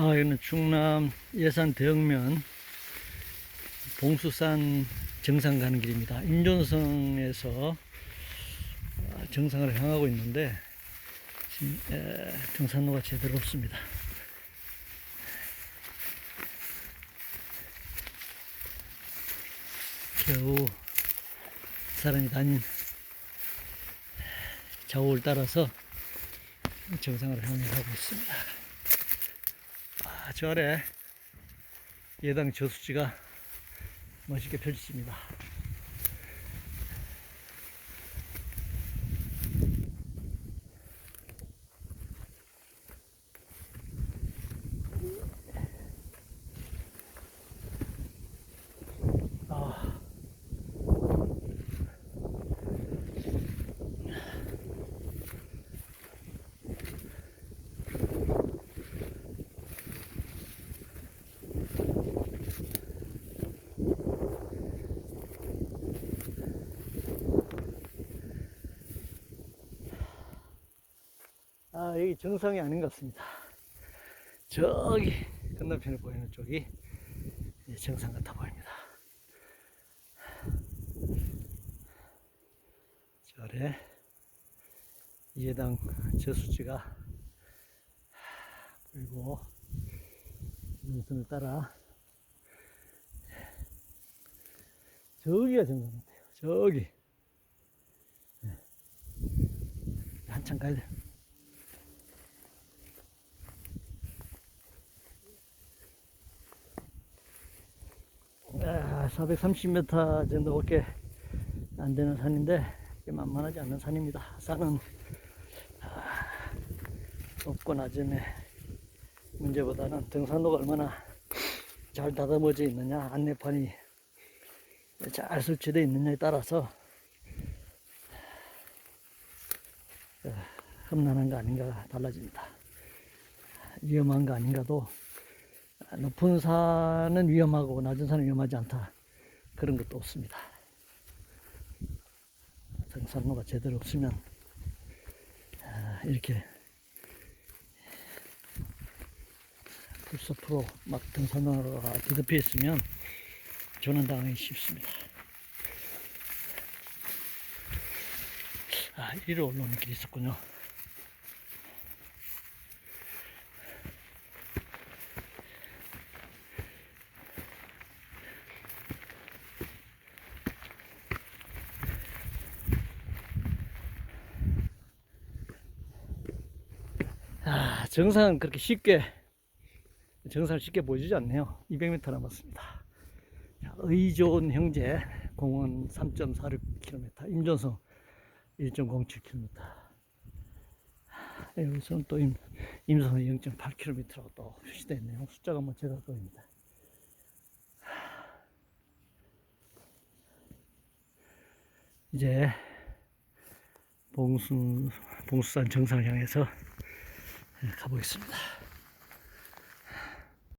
아, 여기는 충남 예산 대흥면 봉수산 정상 가는 길입니다. 임존성에서 아, 정상을 향하고 있는데 지금 에, 등산로가 제대로 없습니다. 겨우 사람이 다닌 좌우를 따라서 정상을 향해 가고 있습니다. 아, 저 아래 예당 저수지가 멋있게 펼쳐집니다. 아, 여기 정상이 아닌 것 같습니다. 저기 건너편에 보이는 쪽이 정상 같아 보입니다. 저 아래 이해당 저수지가 보이고 능선을 따라 저기가 정상 같아요. 저기 네. 한참 가야 돼요. 아, 430m 정도밖에 안 되는 산인데 꽤 만만하지 않는 산입니다. 산은 아, 높고 낮음의 문제보다는 등산로가 얼마나 잘 다듬어져 있느냐 안내판이 잘 설치되어 있느냐에 따라서 어, 험난한 거 아닌가 달라집니다. 위험한 거 아닌가도 높은 산은 위험하고 낮은 산은 위험하지 않다. 그런 것도 없습니다. 등산로가 제대로 없으면 아, 이렇게 풀숲으로 막 등산로가 뒤덮여 있으면 조난당하기 쉽습니다. 아, 이리로 올라오는 길이 있었군요. 아, 정상은 그렇게 쉽게 정상을 쉽게 보여주지 않네요. 200m 남았습니다. 자, 의좋은 형제 공원 3.46km, 임전성 1.07km. 여기서는 또 임, 임선은 0.8km라고 또 표시되어 있네요. 숫자가 뭐 제가 거입니다. 이제 봉수, 봉수산 정상을 향해서 가보겠습니다.